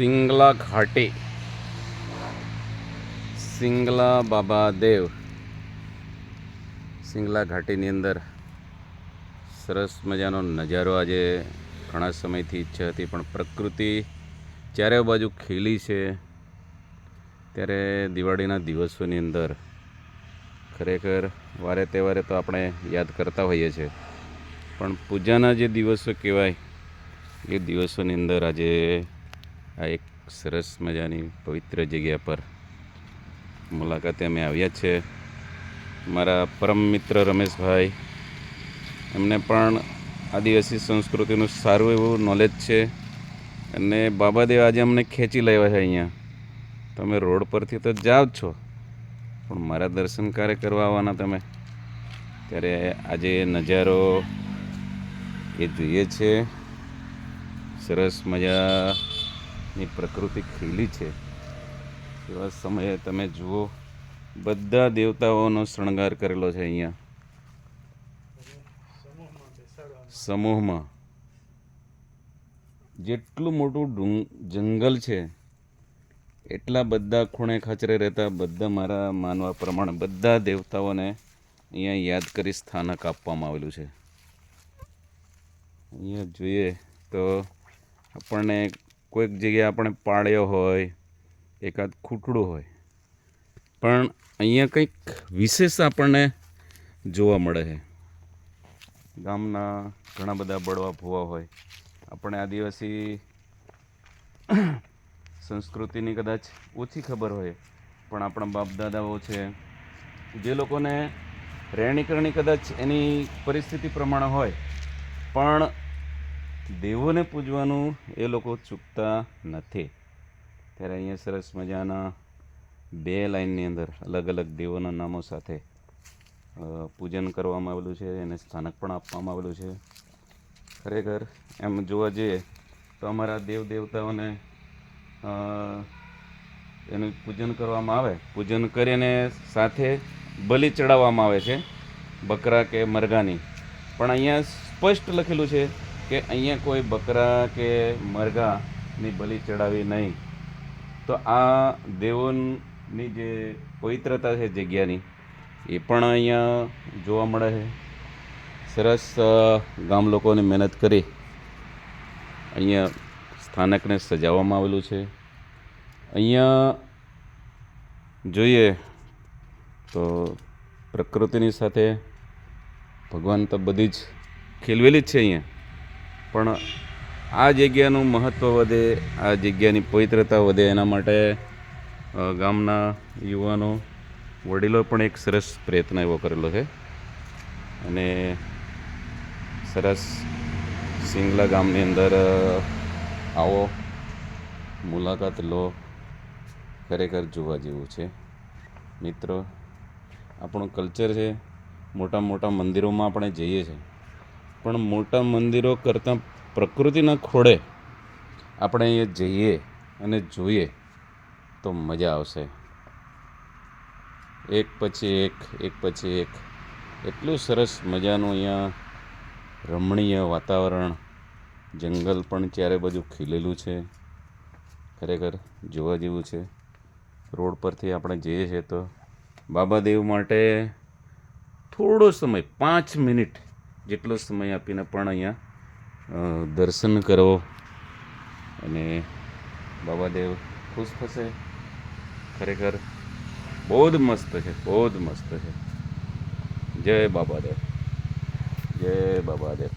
સિંગલા ઘાટી. સિંગલા બાબા દેવ. સિંગલા ઘાટીની અંદર સરસ મજાનો નજારો આજે ઘણા સમયથી ઈચ્છા હતી, પણ પ્રકૃતિ ચારે બાજુ ખીલી છે. ત્યારે દિવાળીના દિવસોની અંદર ખરેખર વારે તહેવારે તો આપણે યાદ કરતા હોઈએ છીએ. પણ પૂજાના જે દિવસો કહેવાય, એ દિવસોની અંદર આજે આ એક સરસ મજાની પવિત્ર જગ્યા પર મુલાકાતે અમે આવ્યા છે. મારા પરમ મિત્ર રમેશભાઈ, એમને પણ આદિવાસી સંસ્કૃતિનું સારું એવું નોલેજ છે. અને બાબાદેવ આજે અમને ખેંચી લાવ્યા છે અહીંયા. તમે રોડ પરથી તો જાઓ જ છો, પણ મારા દર્શન કાર્ય કરવા આવવાના તમે? ત્યારે આજે નજારો એ જોઈએ છે. સરસ મજાની પ્રકૃતિ ખીલી છે. એવા સમયે તમે જુઓ, બધા દેવતાઓનો શણગાર કરેલો છે અહીંયા. સમૂહમાં. જેટલું મોટું જંગલ છે, એટલા બધા ખૂણે ખાચરે રહેતા બધા મારા માનવા પ્રમાણે બધા દેવતાઓને અહીંયા યાદ કરી સ્થાનક આપવામાં આવેલું છે. અહીંયા જોઈએ તો આપણને કોઈક જગ્યાએ આપણે પાળ્યો હોય, એકાદ ખૂટડું હોય. પણ અહીંયા કંઈક વિશેષ આપણને જોવા મળે છે. ગામના ઘણા બધા બળવા ભૂવા હોય. આપણે આદિવાસી સંસ્કૃતિની કદાચ ઓછી ખબર હોય, પણ આપણા બાપ દાદાઓ છે, જે લોકોને રહેણી કરણી કદાચ એની પરિસ્થિતિ પ્રમાણે હોય. પણ દેવોને પૂજવાનું એ લોકો ચૂકતા નથી. ત્યારે અહીંયા સરસ મજાના બે લાઇનની અંદર અલગ અલગ દેવોના નામો સાથે પૂજન કરવામાં આવેલું છે, એને સ્થાનક પણ આપવામાં આવેલું છે. ખરેખર એમ જોવા જઈએ તો અમારા દેવ દેવતાઓને એનું પૂજન કરવામાં આવે. પૂજન કરીને સાથે બલિ ચડાવવામાં આવે છે, બકરા કે મરઘાની. પણ અહીંયા સ્પષ્ટ લખેલું છે કે અહીંયા કોઈ બકરા કે મરઘાની બલિ ચડાવી નહીં. તો આ દેવોની જે પવિત્રતા છે જગ્યાની, એ પણ અહીંયા જોવા મળે છે. સરસ ગામ લોકોની મહેનત કરી અહીંયા સ્થાનકને સજાવવામાં આવેલું છે. અહીંયા જોઈએ તો પ્રકૃતિની સાથે ભગવાન તો બધી જ ખીલવેલી જ છે અહીંયા. પણ આ જગ્યાનું મહત્ત્વ વધે, આ જગ્યાની પવિત્રતા વધે એના માટે ગામના યુવાનો, વડીલો પણ એક સરસ પ્રયત્ન એવો કરેલો છે. અને સરસ સિંગલા ગામની અંદર આવો, મુલાકાત લો, ખરેખર જોવા જેવું છે. મિત્રો, આપણું કલ્ચર છે મોટા મોટા મંદિરોમાં આપણે જઈએ છીએ. પણ મોટા મંદિરો કરતાં પ્રકૃતિના ખોળે આપણે અહીંયા જઈએ અને જોઈએ તો મજા આવશે. એક પછી એક એક પછી એક. એટલું સરસ મજાનું અહીંયા રમણીય વાતાવરણ, જંગલ પણ ચારે બાજુ ખીલેલું છે. ખરેખર જોવા જેવું છે. રોડ પરથી આપણે જઈએ છીએ તો બાબાદેવ માટે થોડો સમય, પાંચ મિનિટ જેટલો સમય આપીને પણ અહીંયા દર્શન કરો અને બાબાદેવ ખુશ થશે. ખરેખર બહુ જ મસ્ત છે બહુ જ મસ્ત છે. જય બાબાદેવ જય બાબાદેવ.